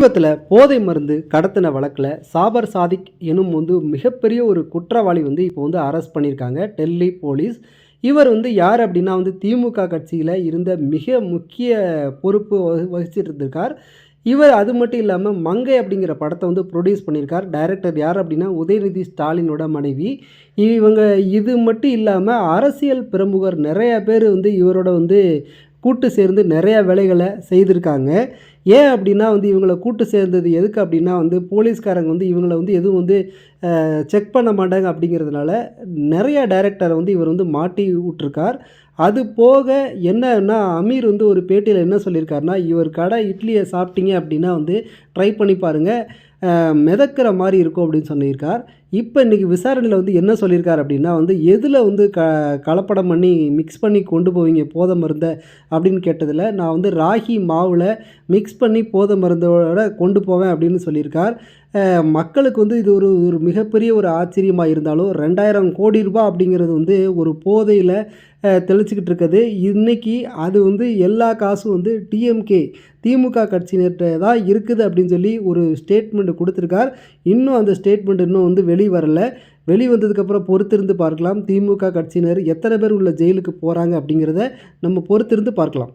சமீபத்தில் போதை மருந்து கடத்தின வழக்கில் சாபர் சாதிக் எனும் வந்து மிகப்பெரிய ஒரு குற்றவாளி வந்து இப்போ வந்து அரெஸ்ட் பண்ணியிருக்காங்க டெல்லி போலீஸ். இவர் வந்து யார் அப்படின்னா வந்து திமுக கட்சியில் இருந்த மிக முக்கிய பொறுப்பு வகிச்சிட்டு இருந்திருக்கார் இவர் அது மட்டும் இல்லாமல் மங்கை அப்படிங்கிற படத்தை வந்து ப்ரொடியூஸ் பண்ணியிருக்கார் டைரக்டர் யார் அப்படின்னா உதயநிதி ஸ்டாலினோட மனைவி. இவங்க இது மட்டும் இல்லாமல் அரசியல் பிரமுகர் நிறைய பேர் வந்து இவரோட வந்து கூட்டு சேர்ந்து நிறையா வேலைகளை செய்திருக்காங்க. ஏன் அப்படின்னா வந்து இவங்களை கூட்டு சேர்ந்தது எதுக்கு அப்படின்னா வந்து போலீஸ்காரங்க வந்து இவங்கள வந்து எதுவும் வந்து செக் பண்ண மாட்டாங்க அப்படிங்கிறதுனால நிறைய டைரக்டரை வந்து இவர் வந்து மாட்டி விட்ருக்கார் அது போக என்னன்னா அமீர் வந்து ஒரு பேட்டியில் என்ன சொல்லியிருக்காருன்னா இவர் கடை இட்லியை சாப்பிட்டீங்க அப்படின்னா வந்து ட்ரை பண்ணி பாருங்கள் மிதக்கிற மாதிரி இருக்கும் அப்படின்னு சொல்லியிருக்கார். இப்போ இன்றைக்கி விசாரணையில் வந்து என்ன சொல்லியிருக்கார் அப்படின்னா வந்து எதில் வந்து க கலப்படம் பண்ணி மிக்ஸ் பண்ணி கொண்டு போவீங்க போதை மருந்தை? அப்படின்னு கேட்டதில் நான் வந்து ராகி மாவில் மிக்ஸ் பண்ணி போதை மருந்தோட கொண்டு போவேன் அப்படின்னு சொல்லியிருக்கார். மக்களுக்கு வந்து இது ஒரு ஒரு மிகப்பெரிய ஒரு ஆச்சரியமாக இருந்தாலும் ரெண்டாயிரம் கோடி ரூபாய் அப்படிங்கிறது வந்து ஒரு போதையில் தெளிச்சிக்கிட்டு இருக்குது. இன்றைக்கி அது வந்து எல்லா காசும் வந்து டிஎம்கே திமுக கட்சியினர்கிட்ட தான் இருக்குது அப்படின்னு சொல்லி ஒரு ஸ்டேட்மெண்ட் கொடுத்துருக்கார். இன்னும் அந்த ஸ்டேட்மெண்ட் இன்னும் வந்து வெளி வரல. வெளிவந்ததுக்கப்புறம் பொறுத்திருந்து பார்க்கலாம். திமுக கட்சியினர் எத்தனை பேர் உள்ள ஜெயிலுக்கு போகிறாங்க அப்படிங்கிறத நம்ம பொறுத்திருந்து பார்க்கலாம்.